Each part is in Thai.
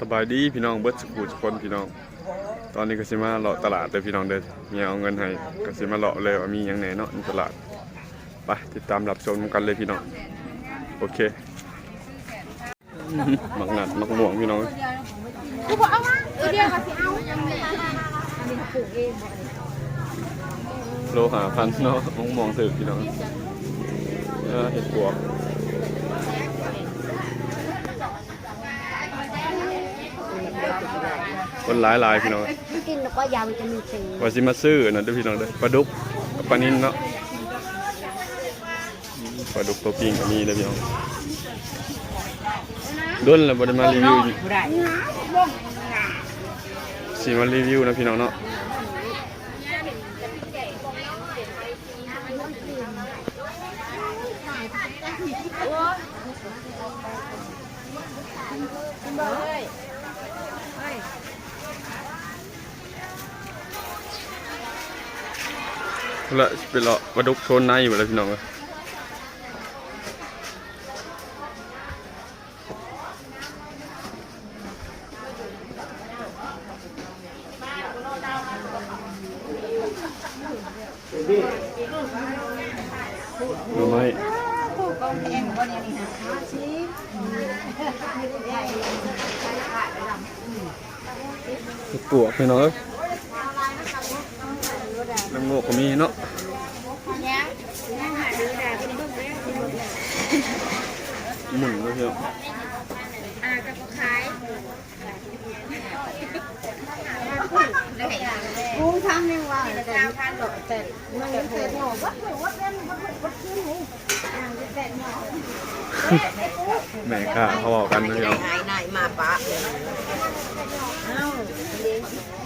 สบายดีพี่น้องเบิร์ดสกูทุกคนพี่น้อง ตอนนี้ก็สิมาเลาะตลาดเลยพี่น้องเด้อมีเอาเงินให้ก็สิมาเลาะเลยว่ามีหยังแหนเนาะในตลาดไปติดตามรับชมกันเลยพี่น้องโอเคมักหนัดมักม่วงพี่น้องกูบอกเอามาตัวเดียวก็สิเอาโลหะพันเนาะมักม่วงถึกพี่น้องเออเห็ดปวก คนหลายหลายๆพี่น้องกินแล้วก็ยาวิตามินซีว่าสิมาซื้อนะเด้อพี่น้องเด้อปลาดุกกับปลานินเนาะปลาดุกตัวปิ้งก็มีเด้อพี่น้องด้นแล้วบ่ได้มารีวิวสิมารีวิวนะพี่น้องเนาะ ล้วสิไปเลาะปลาดุกโซนในบ่แล้วพี่น้องเอ้ยหน่อไม้เห็ดปวกพี่น้องเอ้ น้ำโงกก็มีเนาะหมุนเลยพี่น้องกูทำยังว่าแต่พันหรอกแต่มันเสร็จหนอวัดวัดเล่นวัดวัดขึ้นนี่เสร็จหนอแม่ค่ะเขาบอกกันนะพี่น้องหายนายมาปะเ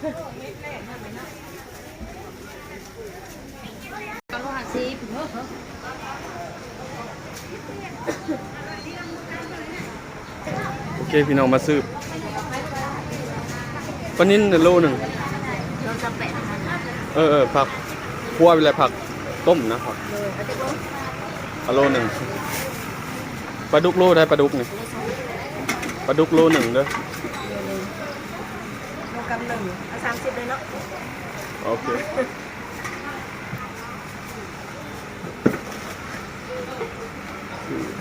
โอเคพี่น้องมาซื้อปลานิ่นโลหนึ่งเราจะแปะเออเออผักคั่วไปเลยผักต้มนะผักอาโลหนึ่งปลาดุกโลได้ปลาดุกนี่ปลาดุกโลหนึ่งเด้อ กำหนึ่งเอาสามสิบเลยเนาะโอเค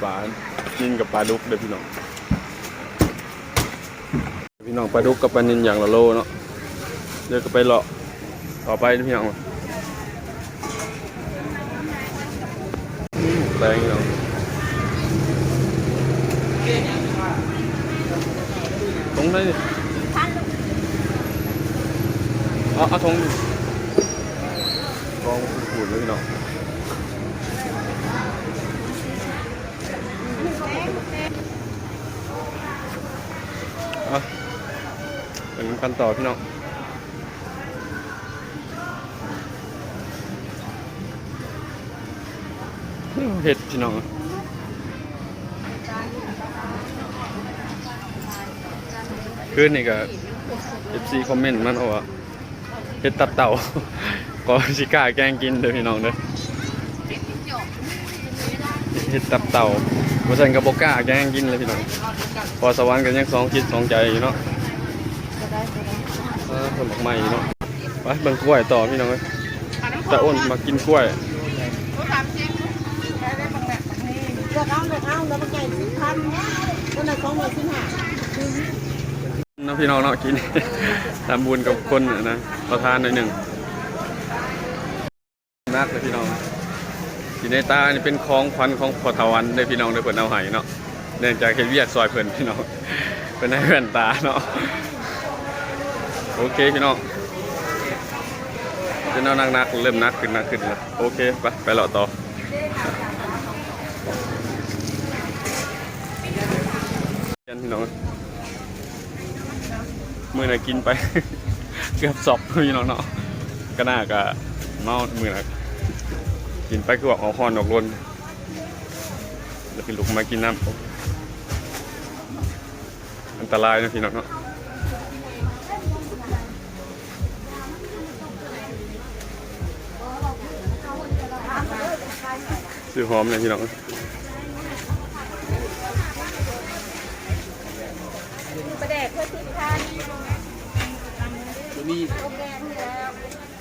ปลานิ่นกับปลาดุกเด้อพี่น้อง พี่น้องปลาดุกกับปลานินอย่างละโลเนาะ เดี๋ยวก็ไปเลาะต่อไปนะพี่น้องแรงพี่น้องตรงได้ดิ เอาเอาทงกองขูดเลยพี่น้องเอาเป็นกันต่อพี่น้องเห็ดพี่น้องคืนนี่ก็ FC คอมเมนต์มันเอาว่า เห็ดตับเต่าก็สิก้าแกงกินเด้อพี่น้องเด้อเห็ดตับเต่าบ่ซั่นก็บ่กล้าแกงกินเลยพี่น้องพอสวรรค์ก็ยังสองคิดสองใจอยู่เนาะเออคนบอกใหม่เนาะไปเบิ่งกล้วยต่อพี่น้องเอ้ยตาอ้นมากินกล้วยเลือกเอาเลือกเอาแล้วมันใหญ่สิบพันคนละสองหมื่นสิบห้า น้องพี่น้องเนาะกินทำบุญกับคนน่ะนะเราทานหน่อยหนึ่งนักเลยพี่น้องกินในตานี่เป็นของขวัญของพอทวันได้พี่น้องได้เพิ่นเอาให้เนาะเนื่องจากเฮ็ดเวียกซอยเพิ่นพี่น้องเป็นให้เพื่อนตาเนาะโอเคพี่น้องจะเอานักๆเริ่มนักขึ้นนักขึ้นแล้วโอเคไปไปเลาะต่อกันพี่น้อง มือน่ะกินไป เกือบสอบพี่น้องเนาะก็น่ากะเมามือน่ะกินไปคือว่าเอาหอนออกลนจะเป็นลูกมากินน้ำอันตรายนะพี่น้องเนาะซื้อหอมเลยพี่น้องประเด็กเพื่อที่ท่าน ตัวนี้โอเคนี่แล้ว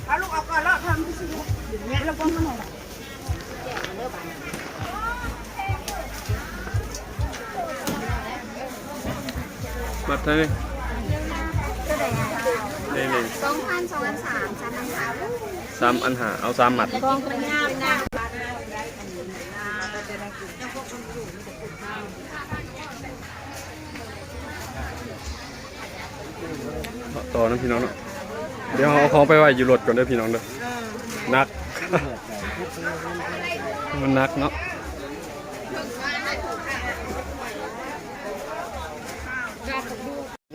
เอาลูกเอาก่อนแล้วทำที่สิอย่างเงี้ยแล้วก็มาหน่อยมัดเท่านี้ก็ได้นี่นี่สองพันสองพันสามสามพันสามสามอันหาเอาสามหมัดกองเป็นงามนะต่อนะพี่น้องเนาะ เดี๋ยวเอาของไปไว้อยู่รถก่อนเด้อพี่น้องเด้อนัก มันนักเนาะ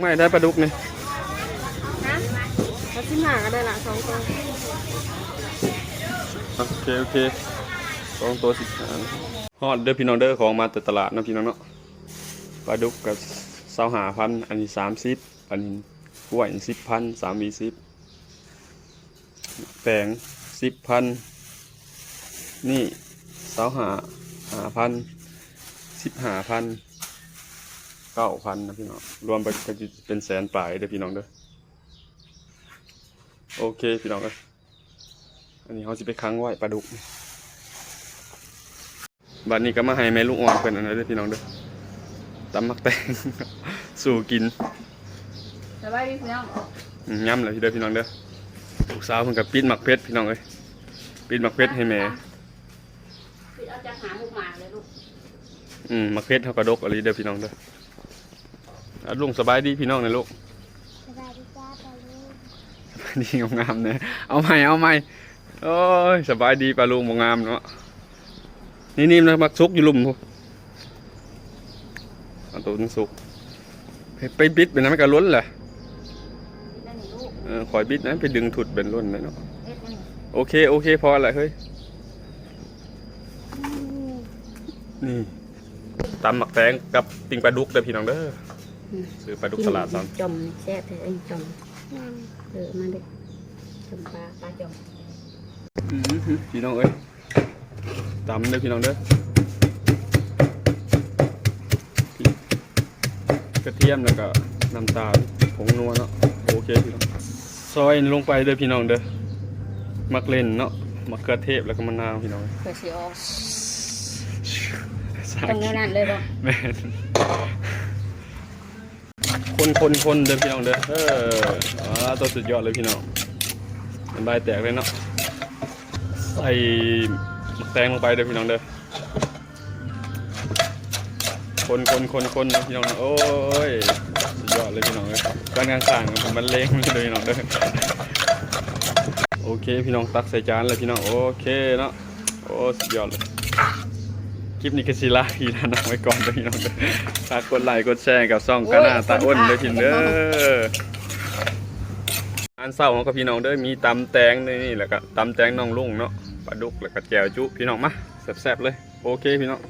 ไม่ได้ปลาดุกนี่นะแล้วที่หาก็ได้ละสองตัวโอเค โอเคสองตัวสิบหาฮอดเด้อพี่น้องเด้อของมาแต่ตลาดนะพี่น้องเนาะปลาดุกกับเสาหาพันอันนี้สามสิบอันนี้กล้วยสิบพันสามวีสิบ แปลงสิบพันนี่เสาหาหาพันสิบหาพันเก้าพันนะพี่น้อง รวมไปก็จะเป็นแสนปลายเด้อพี่น้องเด้อโอเคพี่น้องเอ้ยอันนี้เขาจะไปค้างไว้ปลาดุกบัดนี้ก็มาให้แม่ลูกอ่อนเพิ่นอันนั้นเด้อพี่น้องเด้อตำมักแตง สู่กิน สบายดีพี่น้อง อืมย่ำเลยพี่เด้อพี่น้องเด้อ ลูกสาวเพิ่นก็ปิดหมักเพชรพี่น้องเอ้ยปิดหมักเพชรให้แม่เอาจะหาหุกหมาเลยลูกอืมหมักเพชรเฮากระดกอะไรเด้อพี่น้องเด้ออะลุงสบายดีพี่น้องนะลูกสบายดีจ้าปลาลูกสบายดีงามๆนะเอาใหม่เอาใหม่โอ้ยสบายดีปลาลุงบ่งามเนาะนี่นี่นะมักซุกอยู่หลุมพุเอาตัวนึงซุกไปไปบิดเป็นนั้นมันก็ล้นแหละนั่น นี่ลูกเออคอยบิดนะไปดึงถุดเป็นล้นเลยเนาะเอ็ดนั่นโอเค โอเค พอละเฮ้ย นี่ตำหมักแตงกับปิ้งปลาดุกเด้อพี่น้องเด้ออซื้อปลาดุกตลาดซ้จมแซ่บเองจมงามเออมาเด็กจมปลาปลาจมำอื้อหือพี่น้องเอ้ยตำเด้อพี่น้องเด้อกระเทียมแล้วก็น้ำตาลผงนัวเนาะโอเคพี่น้อง ซอยลงไปเด้อพี่น้องเด้อมักเล่นเนาะมะเขือเทศแล้วก็มะนาวพี่น้อง เพื่อสิออกสาตรงกินั้นเลยบ่แม่นคนคนคนเด้อพี่น้องเด้อเอออ่าตัวสุดยอดเลยพี่น้องมันใบายแตกเลยเนาะใส่มะแตงลงไปเด้อพี่น้องเด้อ คนคนคนคนเด้อพี่น้องเด้อโอ้ยสุดยอดเลยพี่น้องเลยการงานสร้างมันมันเล้งเลยเด้อพี่น้องเด้อโอเคพี่น้องตักใส่จานเลยพี่น้องโอเคเนาะโอ้สุดยอดเลยคลิปนี้ก็สิลาพี่นานังไว้ก่อนเด้อพี่น้องเด้อฝากกดไลค์กดแชร์กับซ่องกาหน้าตาอ้นเด้อพี่น้องเด้ออันเศร้าของกับพี่น้องเด้อมีตำแตงนี่แหละก็ตำแตงน้องลุงเนาะปลาดุกแล้วก็แจวจุพี่น้องมาแซ่บๆเลยโอเคพี่น้อง